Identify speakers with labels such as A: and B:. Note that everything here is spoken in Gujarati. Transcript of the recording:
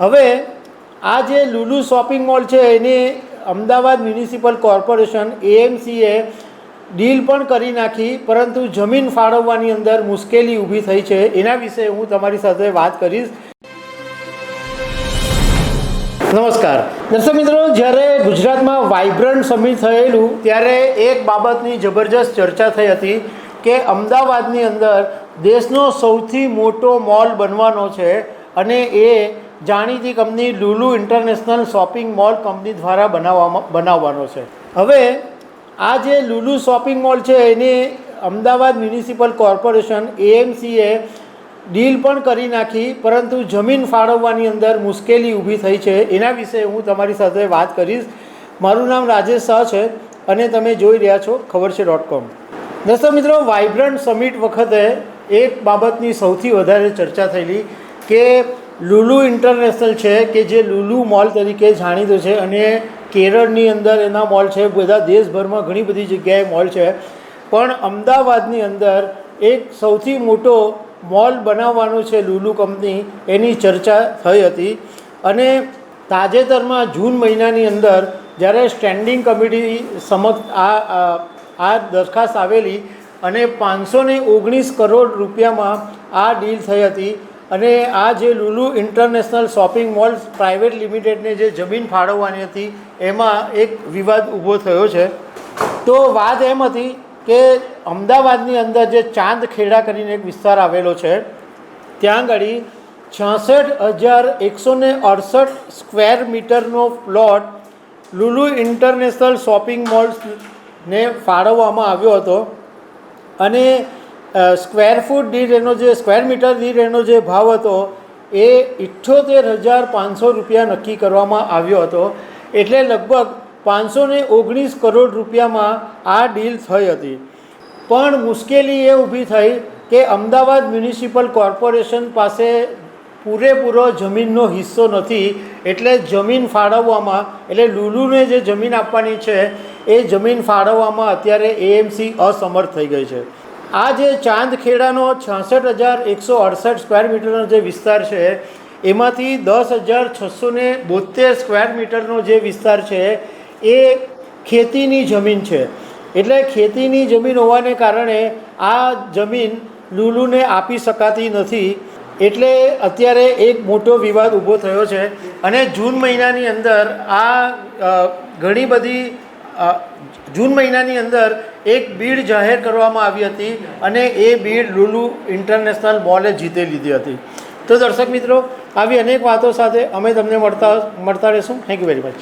A: હવે આ જે લુલુ શોપિંગ મોલ છે, એને અમદાવાદ મ્યુનિસિપલ કોર્પોરેશન, એએમસીએ ડીલ પણ કરી નાખી, પરંતુ જમીન ફાળવવાની અંદર મુશ્કેલી ઊભી થઈ છે. એના વિશે હું તમારી સાથે વાત કરીશ. નમસ્કાર. દર્શક મિત્રો, જ્યારે ગુજરાતમાં વાઇબ્રન્ટ સમિટ થયેલું, ત્યારે એક બાબતની જબરજસ્ત ચર્ચા થઈ હતી કે અમદાવાદની અંદર દેશનો સૌથી મોટો મોલ બનવાનો છે અને એ જાણીતી company Lulu international shopping mall company દ્વારા બનાવવામાં બનાવવાનો છે. હવે, આ જે લુલુ શોપિંગ મોલ છે, એની અમદાવાદ મ્યુનિસિપલ કોર્પોરેશન, એએમસીએ ડીલ પણ કરી નાખી, પરંતુ જમીન ફાળવવાની અંદર મુશ્કેલી ઊભી થઈ છે. એના વિશે હું તમારી સાથે વાત કરીશ. મારું નામ રાજેશ શાહ છે અને તમે જોઈ રહ્યા છો ખબર છે ડોટ કોમ. દર્શક મિત્રો, વાઇબ્રન્ટ સમિટ વખતે એક બાબતની સૌથી વધારે ચર્ચા થયેલી કે લુલુ ઇન્ટરનેશનલ છે કે જે લુલુ મોલ તરીકે જાણીતું છે અને કેરળની અંદર એના મોલ છે. બધા દેશભરમાં ઘણી બધી જગ્યાએ મોલ છે. પણ અમદાવાદની અંદર એક સૌથી મોટો મોલ બનાવવાનો છે લુલુ કંપની, એની ચર્ચા થઈ હતી. અને તાજેતરમાં જૂન મહિનાની અંદર જ્યારે સ્ટેન્ડિંગ કમિટી સમક્ષ આ, આ- દરખાસ્ત આવેલી અને પાંચસો ઓગણીસ કરોડ રૂપિયામાં આ ડીલ થઈ હતી. અને આ જે Lulu international shopping mall private લિમિટેડને જે જમીન ફાળવવાની હતી, એમાં એક વિવાદ ઊભો થયો છે. તો વાત એમ હતી કે અમદાવાદની અંદર જે ચાંદ ખેડા કરીને એક વિસ્તાર આવેલો છે, ત્યાં આગળ છાસઠ હજાર એકસો અડસઠ સ્ક્વેર મીટરનો પ્લોટ લુલુ ઇન્ટરનેશનલ શોપિંગ મોલ્સને ફાળવવામાં આવ્યો હતો. અને સ્ક્વેર ફૂટ દીઠ એનો જે સ્ક્વેર મીટર દીઠ એનો જે ભાવ હતો, એ ઇઠ્ઠોતેર હજાર પાંચસો રૂપિયા નક્કી કરવામાં આવ્યો હતો. એટલે લગભગ પાંચસો ઓગણીસ કરોડ રૂપિયામાં આ ડીલ થઈ હતી. પણ મુશ્કેલી એ ઊભી થઈ કે અમદાવાદ મ્યુનિસિપલ કોર્પોરેશન પાસે પૂરેપૂરો જમીનનો હિસ્સો નથી, એટલે જમીન ફાળવવામાં, એટલે લુલુને જે જમીન આપવાની છે, એ જમીન ફાળવવામાં અત્યારે એએમસી અસમર્થ થઈ ગઈ છે. આ જે ચાંદખેડાનો છાસઠ હજાર એકસો અડસઠ સ્ક્વેર મીટરનો જે વિસ્તાર છે, એમાંથી દસ હજાર છસો ને બોતેર સ્ક્વેર મીટરનો જે વિસ્તાર છે, એ ખેતીની જમીન છે. એટલે ખેતીની જમીન હોવાને કારણે આ જમીન લુલુને આપી શકાતી નથી. એટલે અત્યારે એક મોટો વિવાદ ઊભો થયો છે અને જૂન મહિનાની અંદર આ ઘણી બધી જૂન મહિનાની અંદર એક બીડ જાહેર કરવામાં આવી હતી અને એ બીડ લુલુ ઇન્ટરનેશનલ બોલે જીતે લીધી હતી. તો દર્શક મિત્રો, આવી અનેક વાતો સાથે અમે તમને મળતા મળતા રહીશું. Thank you very much